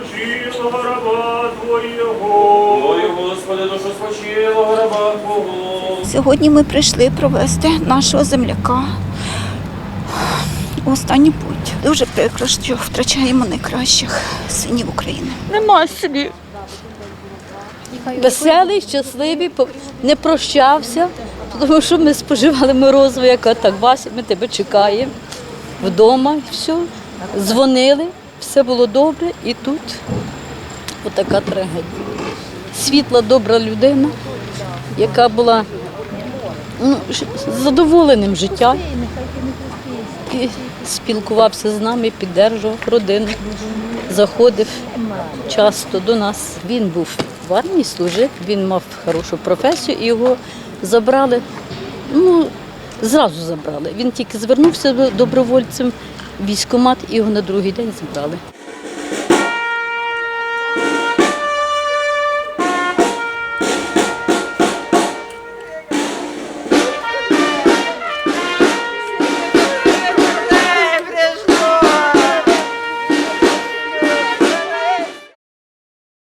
спочилого раба Твоєго. Ой, Господи, душу спочилого раба Твого. Сьогодні ми прийшли провести нашого земляка у останню путь. Дуже прикро, що втрачаємо найкращих синів України. Нема слів. Веселий, щасливий, не прощався, тому що ми споживали морозиво, яка так, Вася, ми тебе чекаємо вдома, і все. Дзвонили, все було добре, і тут отака трагедія. Світла, добра людина, яка була ну, задоволеним життям. Спілкувався з нами, піддержував родину, заходив часто до нас. Він був в армії, служив, він мав хорошу професію його забрали. Ну, зразу забрали. Він тільки звернувся добровольцем військомат і його на другий день забрали.